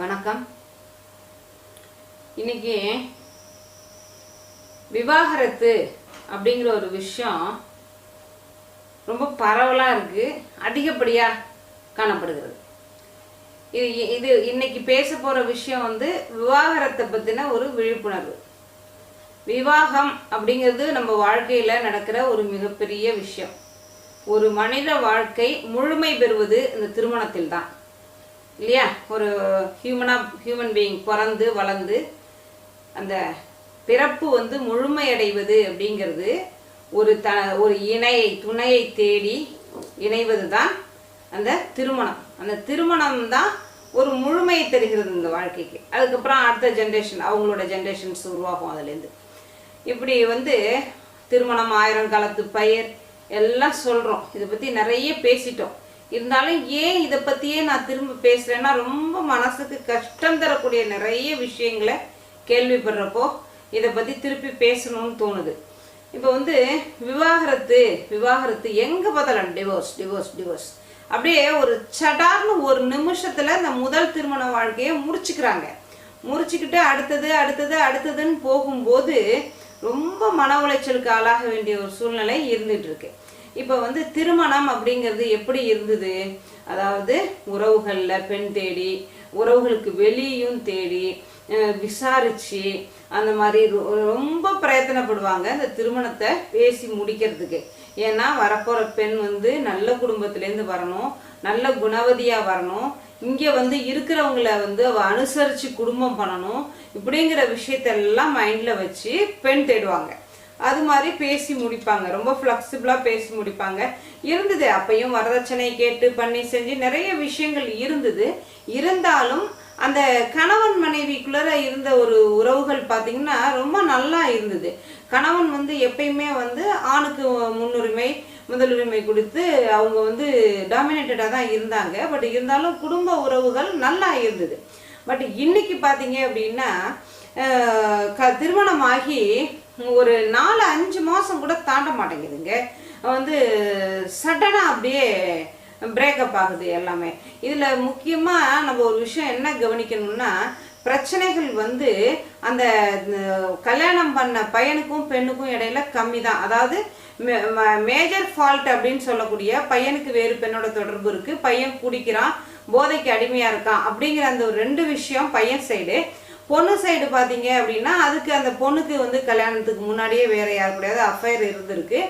வணக்கம். இன்னைக்கு விவாகரத்து அப்படிங்கிற ஒரு விஷயம் ரொம்ப பரவலாக இருக்கு. அதிகப்படியாக காணப்படுகிறது. இது இது இன்னைக்கு பேச போகிற விஷயம் வந்து விவாகரத்தை பற்றின ஒரு விழிப்புணர்வு. விவாகம் அப்படிங்கிறது நம்ம வாழ்க்கையில் நடக்கிற ஒரு மிகப்பெரிய விஷயம். ஒரு மனித வாழ்க்கை முழுமை பெறுவது இந்த திருமணத்தில் தான் இல்லையா? ஒரு ஹியூமனாக ஹியூமன் பீயிங் பிறந்து வளர்ந்து அந்த பிறப்பு வந்து முழுமையடைவது அப்படிங்கிறது ஒரு த ஒரு இணையை துணையை தேடி இணைவது தான் அந்த திருமணம். அந்த திருமணம் தான் ஒரு முழுமையை தருகிறது இந்த வாழ்க்கைக்கு. அதுக்கப்புறம் அடுத்த ஜென்ரேஷன் அவங்களோட ஜென்ரேஷன்ஸ் உருவாகும் அதுலேருந்து. இப்படி வந்து திருமணம் ஆயிரம் காலத்து பயிர் எல்லாம் சொல்கிறோம் இதை பற்றி நிறைய பேசிட்டோம். இருந்தாலும் ஏன் இதை பற்றியே நான் திரும்ப பேசுகிறேன்னா ரொம்ப மனசுக்கு கஷ்டம் தரக்கூடிய நிறைய விஷயங்களை கேள்விப்படுறப்போ இதை பற்றி திருப்பி பேசணும்னு தோணுது. இப்போ வந்து விவாகரத்து விவாகரத்து எங்கே பார்த்தாலும் டிவோர்ஸ் டிவோர்ஸ் டிவோர்ஸ் அப்படியே ஒரு சடார்னு ஒரு நிமிஷத்தில் இந்த முதல் திருமண வாழ்க்கையை முடிச்சுக்கிறாங்க முடிச்சுக்கிட்டு அடுத்தது அடுத்தது அடுத்ததுன்னு போகும்போது ரொம்ப மன உளைச்சலுக்கு ஆளாக வேண்டிய ஒரு சூழ்நிலை இருந்துகிட்டு இருக்கு. இப்போ வந்து திருமணம் அப்படிங்கிறது எப்படி இருந்தது? அதாவது உறவுகளில் பெண் தேடி உறவுகளுக்கு வெளியும் தேடி விசாரித்து விசாரிச்சு அந்த மாதிரி ரொ- ரொம்ப பிரயத்தனப்படுவாங்க இந்த திருமணத்தை பேசி முடிக்கிறதுக்கு. ஏன்னா வரப்போற பெண் வந்து நல்ல குடும்பத்திலேருந்து வரணும் நல்ல குணவதியாக வரணும். இங்கே வந்து இருக்கிறவங்கள வந்து அவ அனுசரித்து குடும்பம் பண்ணணும். இப்படிங்கிற விஷயத்தெல்லாம் மைண்டில் வச்சு பெண் தேடுவாங்க. அது மாதிரி பேசி முடிப்பாங்க. ரொம்ப ஃப்ளெக்சிபிளாக பேசி முடிப்பாங்க. இருந்தது. அப்பையும் வரதட்சணை கேட்டு பண்ணி செஞ்சு நிறைய விஷயங்கள் இருந்தது. இருந்தாலும் அந்த கணவன் மனைவிக்குள்ளர இருந்த ஒரு உறவுகள் பார்த்தீங்கன்னா ரொம்ப நல்லா இருந்தது. கணவன் வந்து எப்பயுமே வந்து ஆணுக்கு முன்னுரிமை முதலுரிமை கொடுத்து அவங்க வந்து டாமினேட்டடாக தான் இருந்தாங்க. பட் இருந்தாலும் குடும்ப உறவுகள் நல்லா இருந்தது. பட் இன்னைக்கு பார்த்தீங்க அப்படின்னா க திருமணமாகி ஒரு நாலு அஞ்சு மாதம் கூட தாண்ட மாட்டேங்குதுங்க. வந்து சடனாக அப்படியே பிரேக்கப் ஆகுது எல்லாமே. இதில் முக்கியமாக நம்ம ஒரு விஷயம் என்ன கவனிக்கணும்னா பிரச்சனைகள் வந்து அந்த கல்யாணம் பண்ண பையனுக்கும் பெண்ணுக்கும் இடையில கம்மி தான். அதாவது மேஜர் ஃபால்ட் அப்படின்னு சொல்லக்கூடிய பையனுக்கு வேறு பெண்ணோட தொடர்பு இருக்கு. பையன் குடிக்கிறான் போதைக்கு அடிமையாக இருக்கான் அப்படிங்கிற அந்த ஒரு ரெண்டு விஷயம் பையன் சைடு பொண்ணு சைடு பார்த்தீங்க அப்படின்னா அதுக்கு அந்த பொண்ணுக்கு வந்து கல்யாணத்துக்கு முன்னாடியே வேற யார் கூடயாவது அஃபைர் இருந்திருக்கு.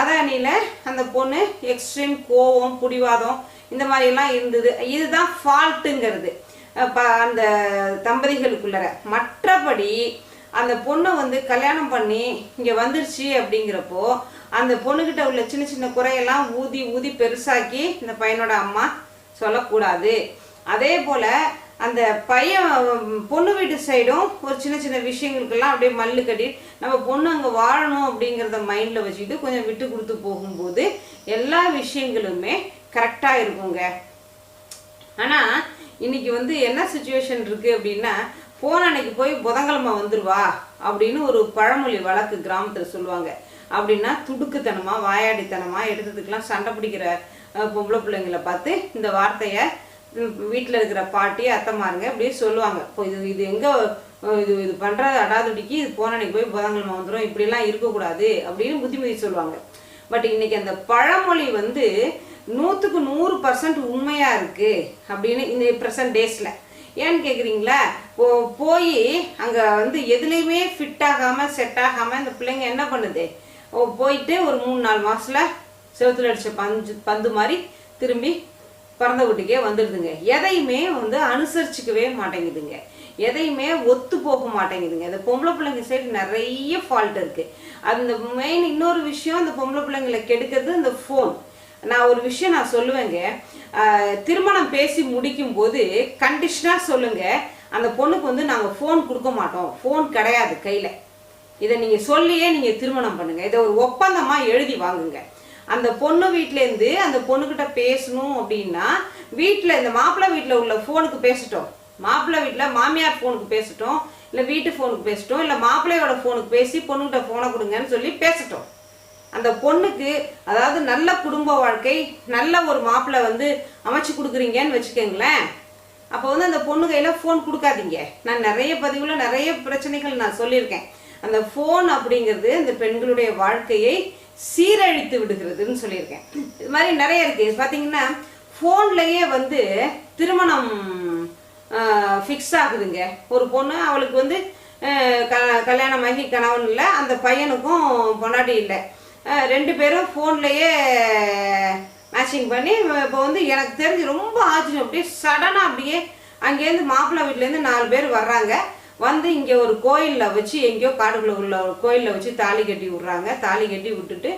அதானில அந்த பொண்ணு எக்ஸ்ட்ரீம் கோவம் பிடிவாதம் இந்த மாதிரி எல்லாம் இருந்தது. இதுதான் ஃபால்ட்டுங்கிறது அந்த தம்பதிகளுக்குள்ளர. மற்றபடி அந்த பொண்ணை வந்து கல்யாணம் பண்ணி இங்கே வந்துருச்சு அப்படிங்கிறப்போ அந்த பொண்ணுக்கிட்ட உள்ள சின்ன சின்ன குறையெல்லாம் ஊதி ஊதி பெருசாக்கி இந்த பையனோட அம்மா சொல்லக்கூடாது. அதே போல் அந்த பையன் பொண்ணு வீட்டு சைடும் ஒரு சின்ன சின்ன விஷயங்களுக்கெல்லாம் அப்படியே மல்லு கட்டி நம்ம பொண்ணு அங்கே வாழணும் அப்படிங்கிறத மைண்டில் வச்சுக்கிட்டு கொஞ்சம் விட்டு கொடுத்து போகும்போது எல்லா விஷயங்களுமே கரெக்டாக இருக்குங்க. ஆனால் இன்னைக்கு வந்து என்ன சுச்சுவேஷன் இருக்குது அப்படின்னா போன அன்னைக்கு போய் புதன்கிழமை வந்துருவா அப்படின்னு ஒரு பழமொழி வழக்கு கிராமத்தில் சொல்லுவாங்க. அப்படின்னா துடுக்குத்தனமாக வாயாடித்தனமாக எடுத்ததுக்கெல்லாம் சண்டை பிடிக்கிற பொம்பளை பிள்ளைங்களை பார்த்து இந்த வார்த்தையை வீட்டில் இருக்கிற பாட்டி அத்தைமாருங்க அப்படியே சொல்லுவாங்க இப்போ இது இது எங்கே இது இது பண்ணுற அடாதுடிக்கு இது போன அன்னைக்கு போய் புதன்கிழமை வந்துடும் இப்படிலாம் இருக்கக்கூடாது அப்படின்னு புத்திமதி சொல்லுவாங்க. பட் இன்னைக்கு அந்த பழமொழி வந்து நூற்றுக்கு நூறு பர்சன்ட் உண்மையாக இருக்குது அப்படின்னு இந்த ப்ரெசன்ட் டேஸில் ஏன்னு கேட்குறீங்களா போ போய் அங்கே வந்து எதுலேயுமே ஃபிட் ஆகாமல் செட் ஆகாமல் இந்த பிள்ளைங்க என்ன பண்ணுது? ஓ போயிட்டு ஒரு மூணு நாலு மாதத்தில் செவுத்துல அடித்த பஞ்சு பந்து மாதிரி திரும்பி பிறந்த வீட்டுக்கே வந்துடுதுங்க. எதையுமே வந்து அனுசரிச்சுக்கவே மாட்டேங்குதுங்க. எதையுமே ஒத்து போக மாட்டேங்குதுங்க. இந்த பொம்பளை பிள்ளைங்க சைடு நிறைய ஃபால்ட் இருக்கு. அந்த மெயின் இன்னொரு விஷயம் அந்த பொம்பளை பிள்ளைங்களை கெடுக்கிறது இந்த ஃபோன் நான் ஒரு விஷயம் நான் சொல்லுவேங்க. திருமணம் பேசி முடிக்கும் போது கண்டிஷனாக சொல்லுங்க. அந்த பொண்ணுக்கு வந்து நாங்கள் ஃபோன் கொடுக்க மாட்டோம். ஃபோன் கிடையாது கையில். இதை நீங்கள் சொல்லியே நீங்கள் திருமணம் பண்ணுங்கள் இதை ஒரு ஒப்பந்தமாக எழுதி வாங்குங்க. அந்த பொண்ணு வீட்டிலேருந்து அந்த பொண்ணுக்கிட்ட பேசணும் அப்படின்னா வீட்டில் இந்த மாப்பிள்ளை வீட்டில் உள்ள ஃபோனுக்கு பேசிட்டோம். மாப்பிள்ளை வீட்டில் மாமியார் ஃபோனுக்கு பேசட்டும் இல்லை வீட்டு ஃபோனுக்கு பேசிட்டோம் இல்லை மாப்பிள்ளையோட ஃபோனுக்கு பேசி பொண்ணுக்கிட்ட ஃபோனை கொடுங்கன்னு சொல்லி பேசிட்டோம். அந்த பொண்ணுக்கு அதாவது நல்ல குடும்ப வாழ்க்கை நல்ல ஒரு மாப்பிள்ளை வந்து அமைச்சு கொடுக்குறீங்கன்னு வச்சுக்கோங்களேன். அப்போ வந்து அந்த பொண்ணு கையில் ஃபோன் கொடுக்காதீங்க. நான் நிறைய பதிவில் நிறைய பிரச்சனைகள் நான் சொல்லியிருக்கேன். அந்த ஃபோன் அப்படிங்கிறது அந்த பெண்களுடைய வாழ்க்கையை சீரழித்து விடுகிறதுன்னு சொல்லியிருக்கேன். இது மாதிரி நிறைய இருக்குது பார்த்தீங்கன்னா ஃபோன்லேயே வந்து திருமணம் ஃபிக்ஸ் ஆகுதுங்க. ஒரு பொண்ணு அவளுக்கு வந்து அஹ், க கல்யாணமாகி கணவன் இல்லை அந்த பையனுக்கும் பொண்டாட்டி இல்லை. ரெண்டு பேரும் ஃபோன்லேயே மேட்சிங் பண்ணி இப்போ வந்து எனக்கு தெரிஞ்சு ரொம்ப ஆச்சரியம் அப்படியே சடனாக அப்படியே அங்கேருந்து மாப்பிள்ளை வீட்டிலேருந்து நாலு பேர் வர்றாங்க. வந்து இங்கே ஒரு கோயிலில் வச்சு எங்கேயோ காடுக்குள்ள உள்ள ஒரு கோயிலில் வச்சு தாலி கட்டி விட்றாங்க. தாலி கட்டி விட்டுட்டு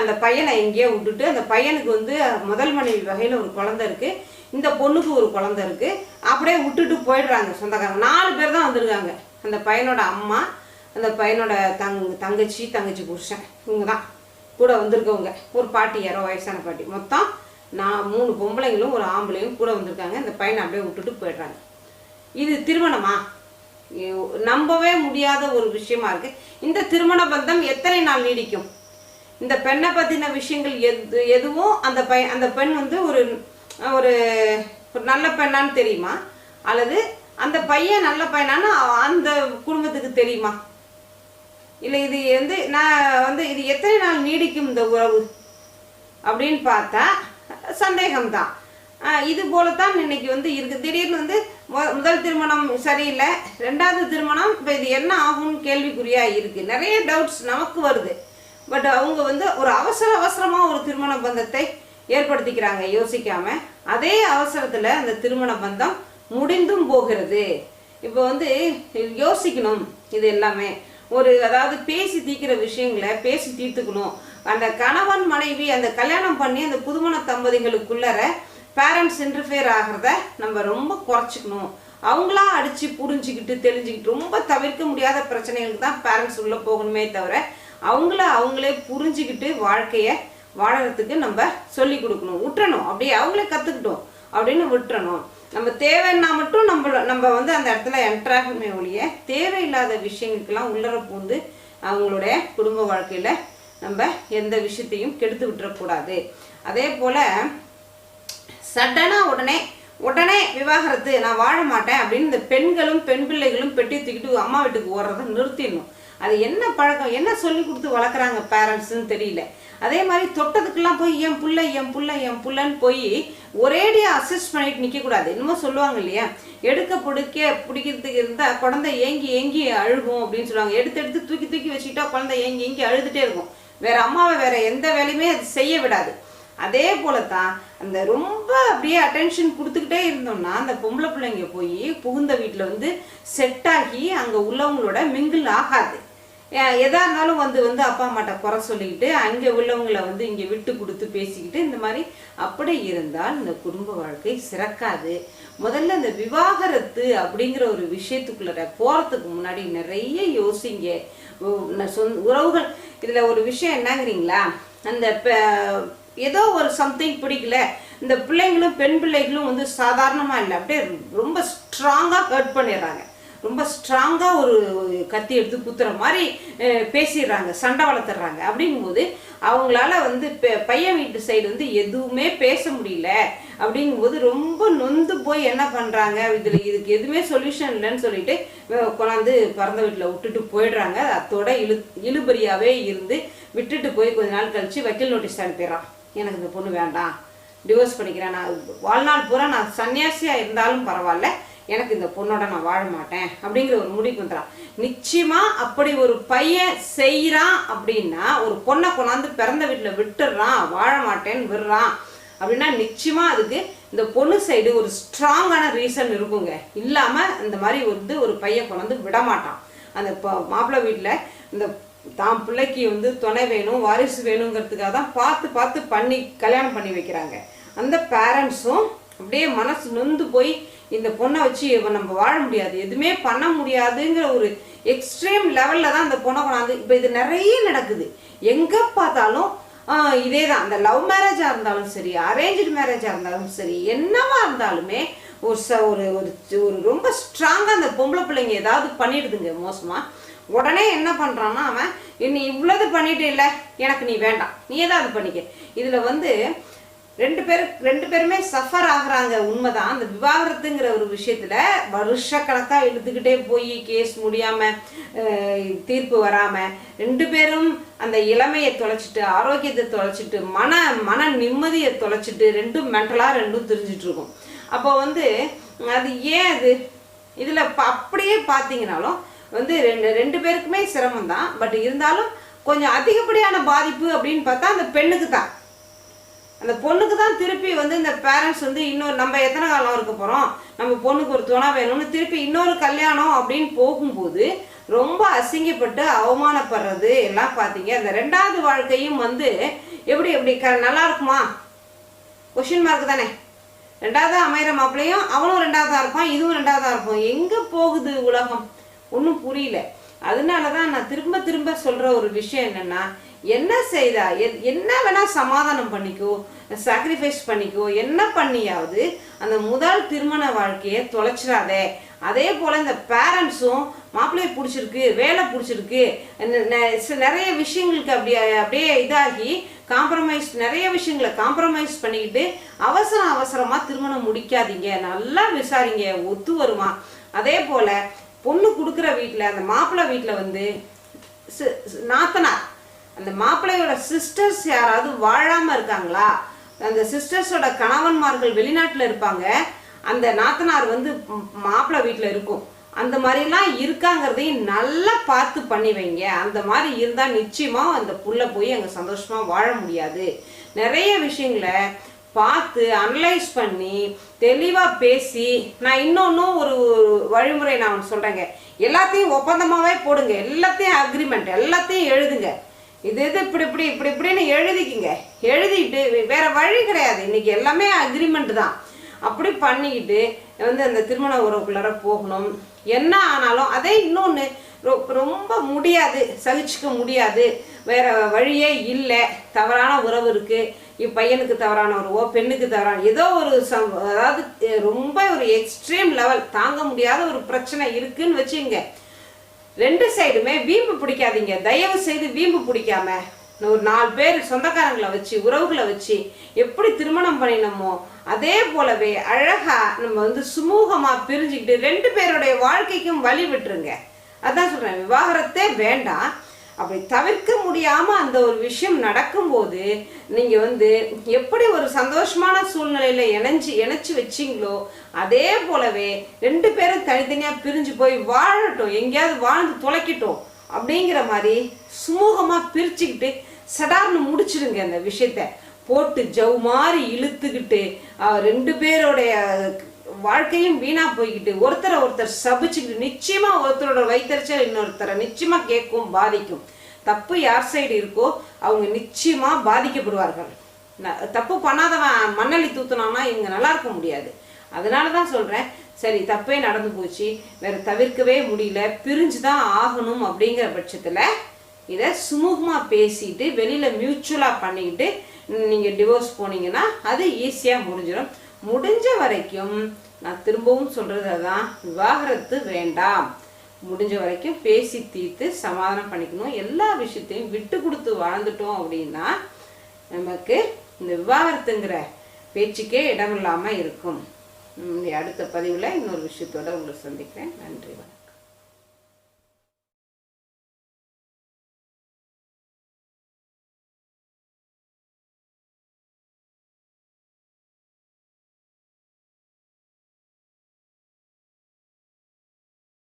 அந்த பையனை எங்கேயோ விட்டுட்டு அந்த பையனுக்கு வந்து முதல் மனைவி வகையில் ஒரு குழந்தை இருக்குது இந்த பொண்ணுக்கு ஒரு குழந்தை இருக்குது அப்படியே விட்டுட்டு போயிடுறாங்க சொந்தக்காரங்க. நாலு பேர் தான் வந்திருக்காங்க. அந்த பையனோட அம்மா அந்த பையனோட தங் தங்கச்சி தங்கச்சி புருஷன். இவங்க தான் கூட வந்திருக்கவங்க. ஒரு பாட்டி யாரோ வயசான பாட்டி. மொத்தம் நான் மூணு பொம்பளைங்களும் ஒரு ஆம்பளையும் கூட வந்திருக்காங்க. இந்த பையனை அப்படியே விட்டுட்டு போயிடுறாங்க. இது திருமணமா? நம்பவே முடியாத ஒரு விஷயமா இருக்கு. இந்த திருமண பந்தம் எத்தனை நாள் நீடிக்கும்? இந்த பெண்ணை பத்தின விஷயங்கள் எது எதுவும் அந்த பையன் அந்த பெண் வந்து ஒரு ஒரு ஒரு நல்ல பெண்ணான்னு தெரியுமா? அல்லது அந்த பையன் நல்ல பையனான்னு அந்த குடும்பத்துக்கு தெரியுமா? இல்லை இது வந்து நான் வந்து இது எத்தனை நாள் நீடிக்கும் இந்த உறவு? அப்படின்னு பார்த்தா சந்தேகம்தான். இது இது போலத்தான் இன்னைக்கு வந்து இருக்கு. திடீர்னு வந்து முதல் திருமணம் சரியில்லை. ரெண்டாவது திருமணம் இப்போ இது என்ன ஆகும்னு கேள்விக்குறியா இருக்கு. நிறைய டவுட்ஸ் நமக்கு வருது. பட் அவங்க வந்து ஒரு அவசர அவசரமா ஒரு திருமண பந்தத்தை ஏற்படுத்திக்கிறாங்க யோசிக்காம. அதே அவசரத்துல அந்த திருமண பந்தம் முடிந்தும் போகிறது. இப்போ வந்து யோசிக்கணும் இது எல்லாமே. ஒரு அதாவது பேசி தீர்க்கிற விஷயங்களை பேசி தீர்த்துக்கணும். அந்த கணவன் மனைவி அந்த கல்யாணம் பண்ணி அந்த புதுமண தம்பதிகளுக்குள்ளற பேரண்ட்ஸ் இன்டர்ஃபியர் ஆகிறத நம்ம ரொம்ப குறைச்சிக்கணும். அவங்களா அடித்து புரிஞ்சுக்கிட்டு தெரிஞ்சுக்கிட்டு ரொம்ப தவிர்க்க முடியாத பிரச்சனைகளுக்கு தான் பேரண்ட்ஸ் உள்ளே போகணுமே தவிர அவங்கள அவங்களே புரிஞ்சுக்கிட்டு வாழ்க்கையை வாழறதுக்கு நம்ம சொல்லி கொடுக்கணும். விட்டுறணும். அப்படியே அவங்களே கற்றுக்கிட்டோம் அப்படின்னு விட்டுறணும். நம்ம தேவைன்னா மட்டும் நம்ம நம்ம வந்து அந்த இடத்துல என்ட்ராகணுமே ஒழிய தேவையில்லாத விஷயங்களுக்கெல்லாம் உள்ளர பூந்து அவங்களுடைய குடும்ப வாழ்க்கையில் நம்ம எந்த விஷயத்தையும் கெடுத்து விட்டுறக்கூடாது. அதே போல் சடனா உடனே உடனே விவாகரத்து நான் வாழ மாட்டேன் அப்படின்னு இந்த பெண்களும் பெண் பிள்ளைகளும் பெட்டி தூக்கிட்டு அம்மா வீட்டுக்கு ஓடுறதை நிறுத்திடணும். அது என்ன பழக்கம்? என்ன சொல்லி கொடுத்து வளர்க்குறாங்க பேரண்ட்ஸ்னு தெரியல. அதே மாதிரி தொட்டதுக்கெல்லாம் போய் என் புள்ள என் புள்ள என் புள்ளன்னு போய் ஒரேடியா அசிஸ்ட் பண்ணிட்டு நிற்கக்கூடாது என்னமோ சொல்லுவாங்க இல்லையா? எடுக்க பிடிக்க பிடிக்கிறதுக்கு இருந்தால் குழந்தை ஏங்கி ஏங்கி அழுகும் அப்படின்னு சொல்லுவாங்க. எடுத்து எடுத்து தூக்கி தூக்கி வச்சுக்கிட்டா குழந்தை ஏங்கி ஏங்கி அழுதுகிட்டே இருக்கும். வேற அம்மாவை வேற எந்த வேலையுமே அது செய்ய விடாது. அதே போல தான் அந்த ரொம்ப அப்படியே அட்டென்ஷன் கொடுத்துக்கிட்டே இருந்தோம்னா அந்த பொம்பளை பிள்ளைங்க போய் புகுந்த வீட்டில் வந்து செட் ஆகி அங்கே உள்ளவங்களோட மிங்கிள் ஆகாது. எதா இருந்தாலும் வந்து வந்து அப்பா அம்மாட்ட குறை சொல்லிக்கிட்டு அங்கே உள்ளவங்கள வந்து இங்கே விட்டு கொடுத்து பேசிக்கிட்டு இந்த மாதிரி அப்படி இருந்தால் இந்த குடும்ப வாழ்க்கை சிறக்காது. முதல்ல இந்த விவாகரத்து அப்படிங்கிற ஒரு விஷயத்துக்குள்ள போகிறதுக்கு முன்னாடி நிறைய யோசிங்க. சொந்த உறவுகள் இதில் ஒரு விஷயம் என்னங்கிறீங்களா? அந்த ஏதோ ஒரு சம்திங் பிடிக்கல. இந்த பிள்ளைங்களும் பெண் பிள்ளைகளும் வந்து சாதாரணமாக இல்லை. அப்படியே ரொம்ப ஸ்ட்ராங்காக ஹர்ட் பண்ணிடுறாங்க. ரொம்ப ஸ்ட்ராங்காக ஒரு கத்தி எடுத்து குத்துற மாதிரி பேசிடுறாங்க. சண்டை வளர்த்துறாங்க. அப்படிங்கும்போது அவங்களால வந்து பையன் வீட்டு சைடு வந்து எதுவுமே பேச முடியல. அப்படிங்கும்போது ரொம்ப நொந்து போய் என்ன பண்ணுறாங்க இதில் இதுக்கு எதுவுமே சொல்யூஷன் இல்லைன்னு சொல்லிட்டு கொண்டாந்து பிறந்த வீட்டில் விட்டுட்டு போயிடுறாங்க. அத்தோட இழு இழுபறியாகவே இருந்து விட்டுட்டு போய் கொஞ்ச நாள் கழிச்சு வக்கீல் நோட்டீஸ் அனுப்பிடுறான். எனக்கு இந்த பொண்ணு வேண்டாம். டிவோர்ஸ் பண்ணிக்கிறேன். நான் வாழ்நாள் பூரா நான் சன்னியாசியாக இருந்தாலும் பரவாயில்ல. எனக்கு இந்த பொண்ணோட நான் வாழ மாட்டேன் அப்படிங்கிற ஒரு முடிவுக்கு வந்துடுறான் நிச்சயமா அப்படி ஒரு பையன் செய்கிறான் அப்படின்னா ஒரு பொண்ணை கொண்டாந்து பிறந்த வீட்டில் விட்டுடுறான் வாழ மாட்டேன்னு விடுறான் அப்படின்னா நிச்சயமா அதுக்கு இந்த பொண்ணு சைடு ஒரு ஸ்ட்ராங்கான ரீசன் இருக்குங்க. இல்லாம இந்த மாதிரி வந்து ஒரு பையன் கொண்டாந்து விடமாட்டான் அந்த மாப்பிள்ளை வீட்டில் இந்த தான் பிள்ளைக்கு வந்து துணை வேணும் வாரிசு வேணுங்கிறதுக்காக தான் பார்த்து பார்த்து பண்ணி கல்யாணம் பண்ணி வைக்கிறாங்க. அந்த பேரண்ட்ஸும் அப்படியே மனசு நொந்து போய் இந்த பொண்ணை வச்சு நம்ம வாழ முடியாது. எதுவுமே பண்ண முடியாதுங்கிற ஒரு எக்ஸ்ட்ரீம் லெவலில் தான் அந்த பொண்ணை கொண்டாந்து இப்போ இது நிறைய நடக்குது. எங்கே பார்த்தாலும் இதே தான் அந்த லவ் மேரேஜாக இருந்தாலும் சரி அரேஞ்சு மேரேஜாக இருந்தாலும் சரி என்னவா இருந்தாலுமே ஒரு ச ஒரு ஒரு ஒரு ரொம்ப ஸ்ட்ராங்காக அந்த பொம்பளை பிள்ளைங்க ஏதாவது பண்ணிடுதுங்க மோசமாக உடனே என்ன பண்ணுறான்னா அவன் நீ இவ்வளோது பண்ணிட்டு இல்லை எனக்கு நீ வேண்டாம். நீ ஏதாவது பண்ணிக்க. இதில் வந்து ரெண்டு பேரும் ரெண்டு பேருமே சஃபர் ஆகுறாங்க. உண்மைதான். அந்த விவாகரத்துங்கிற ஒரு விஷயத்துல வருஷக்கணக்காக இழுத்துக்கிட்டே போய் கேஸ் முடியாம தீர்ப்பு வராம ரெண்டு பேரும் அந்த இளமையை தொலைச்சிட்டு ஆரோக்கியத்தை தொலைச்சிட்டு மன மன நிம்மதியை தொலைச்சிட்டு ரெண்டும் மென்டலா ரெண்டும் தெரிஞ்சிட்டு இருக்கும். அப்போ வந்து அது ஏன் அது? இதுல அப்படியே பார்த்தீங்கனாலும் வந்து ரெண்டு ரெண்டு பேருக்குமே சிரமம் தான் பட் இருந்தாலும் கொஞ்சம் அதிகப்படியான பாதிப்பு அப்படின்னு பார்த்தா அந்த பெண்ணுக்கு தான் அந்த பொண்ணுக்கு தான் திருப்பி வந்து இந்த பேரண்ட்ஸ் வந்து இன்னொரு நம்ம எத்தனை காலம் இருக்க போகிறோம் நம்ம பொண்ணுக்கு ஒரு துணை வேணும்னு திருப்பி இன்னொரு கல்யாணம் அப்படின்னு போகும்போது ரொம்ப அசிங்கப்பட்டு அவமானப்படுறது எல்லாம் பார்த்தீங்க. அந்த ரெண்டாவது வாழ்க்கையும் வந்து எப்படி எப்படி? க நல்லா இருக்குமா? கொஷின் மார்க் தானே. ரெண்டாவது அமைகிற மாப்பிள்ளையும் அவனும் ரெண்டாவதாக இருப்பான் இதுவும் ரெண்டாவதாக இருப்பான். எங்கே போகுது உலகம்? ஒன்றும் புரியல. அதனால தான் நான் திரும்ப திரும்ப சொல்கிற ஒரு விஷயம் என்னென்னா என்ன செய்தா எ- என்ன வேணால் சமாதானம் பண்ணிக்கோ சாக்ரிஃபைஸ் பண்ணிக்கோ என்ன பண்ணியாவது அந்த முதல் திருமண வாழ்க்கையை தொலைச்சிடாதே. அதே போல் இந்த பேரண்ட்ஸும் மாப்பிள்ளையை பிடிச்சிருக்கு வேலை பிடிச்சிருக்கு நிறைய விஷயங்களுக்கு அப்படியே அப்படியே இதாகி காம்ப்ரமைஸ் நிறைய விஷயங்களை காம்ப்ரமைஸ் பண்ணிக்கிட்டு அவசரம் அவசரமாக திருமணம் முடிக்காதீங்க. நல்லா விசாரிங்க ஒத்து வருமா. அதே போல் பொண்ணு கொடுக்குற வீட்டில் அந்த மாப்பிள்ளை வீட்டில் வந்து நாத்தனார். அந்த மாப்பிள்ளையோட சிஸ்டர்ஸ் யாராவது வாழாமல் இருக்காங்களா? அந்த சிஸ்டர்ஸோட கணவன்மார்கள் வெளிநாட்டில் இருப்பாங்க. அந்த நாத்தனார் வந்து மாப்பிள்ளை வீட்டில் இருக்கும். அந்த மாதிரிலாம் இருக்காங்கிறதையும் நல்லா பார்த்து பண்ணி வைங்க. அந்த மாதிரி இருந்தால் நிச்சயமாக அந்த புள்ள போய் அங்கே சந்தோஷமாக வாழ முடியாது. நிறைய விஷயங்களை பார்த்து அனலைஸ் பண்ணி தெளிவாக பேசி நான் இன்னொன்றும் ஒரு வழிமுறை நான் சொல்கிறேங்க எல்லாத்தையும் ஒப்பந்தமாகவே போடுங்க. எல்லாத்தையும் அக்ரிமெண்ட் எல்லாத்தையும் எழுதுங்க. இது இது இப்படி இப்படி இப்படி இப்படின்னு எழுதிக்கிங்க. எழுதிட்டு வேற வழி கிடையாது. இன்னைக்கு எல்லாமே அக்ரிமெண்ட் தான். அப்படி பண்ணிக்கிட்டு வந்து அந்த திருமண உறவுக்குள்ளார போகணும். என்ன ஆனாலும் அதே இன்னொன்று ரொம்ப முடியாது. சகிச்சுக்க முடியாது. வேற வழியே இல்லை. தவறான உறவு இருக்குது பையனுக்கு தவறான உறவோ பெண்ணுக்கு தவறான ஏதோ ஒரு சம் அதாவது ரொம்ப ஒரு எக்ஸ்ட்ரீம் லெவல் தாங்க முடியாத ஒரு பிரச்சனை இருக்குன்னு வச்சுங்க. ரெண்டு சைடுமே வீம்பு பிடிக்காதீங்க. தயவு செய்து வீம்பு பிடிக்காம ஒரு நாலு பேர் சொந்தக்காரங்களை வச்சு உறவுகளை வச்சு எப்படி திருமணம் பண்ணினோமோ அதே போலவே அழகா நம்ம வந்து சுமூகமா பிரிஞ்சுக்கிட்டு ரெண்டு பேருடைய வாழ்க்கைக்கும் வழி விட்டுருங்க. அதான் சொல்றேன் விவாகரத்தே வேண்டாம். அப்படி தவிர்க்க முடியாம அந்த ஒரு விஷயம் நடக்கும்போது நீங்க வந்து எப்படி ஒரு சந்தோஷமான சூழ்நிலையில இணைஞ்சு இணைச்சு வச்சீங்களோ அதே போலவே ரெண்டு பேரும் தனித்தனியா பிரிஞ்சு போய் வாழட்டும் எங்கேயாவது வாழ்ந்து தொலைக்கட்டும் அப்படிங்கிற மாதிரி சுமூகமா பிரிச்சுக்கிட்டு சடார்னு முடிச்சிடுங்க அந்த விஷயத்த. போட்டு ஜவ் மாதிரி இழுத்துக்கிட்டு ரெண்டு பேருடைய வாழ்க்கையும் வீணா போய்கிட்டு ஒருத்தரை ஒருத்தர் சபிச்சுக்கிட்டு நிச்சயமா ஒருத்தரோட வைத்தறிச்சல் இன்னொருத்தரை நிச்சயமா கேட்கும் பாதிக்கும். தப்பு யார் சைடு இருக்கோ அவங்க நிச்சயமா பாதிக்கப்படுவார்கள். தப்பு பண்ணாதவன் மண்ணலி தூத்துனான்னா இவங்க நல்லா இருக்க முடியாது. அதனால தான் சொல்கிறேன் சரி தப்பே நடந்து போச்சு வேற தவிர்க்கவே முடியல பிரிஞ்சு தான் ஆகணும் அப்படிங்கிற பட்சத்தில் இதை சுமூகமாக பேசிட்டு வெளியில் மியூச்சுவலாக பண்ணிக்கிட்டு நீங்கள் டிவோர்ஸ் போனீங்கன்னா அது ஈஸியாக முடிஞ்சிடும். முடிஞ்ச வரைக்கும் நான் திரும்பவும் சொல்கிறது தான் விவாகரத்து வேண்டாம். முடிஞ்ச வரைக்கும் பேசி தீர்த்து சமாதானம் பண்ணிக்கணும். எல்லா விஷயத்தையும் விட்டு கொடுத்து வாழ்ந்துட்டோம் அப்படின்னா நமக்கு இந்த விவாகரத்துங்கிற பேச்சுக்கே இடமில்லாமல் இருக்கும். அடுத்த பதிவில் இன்னொரு விஷயத்தோட உங்களை சந்திக்கிறேன். நன்றி. வணக்கம்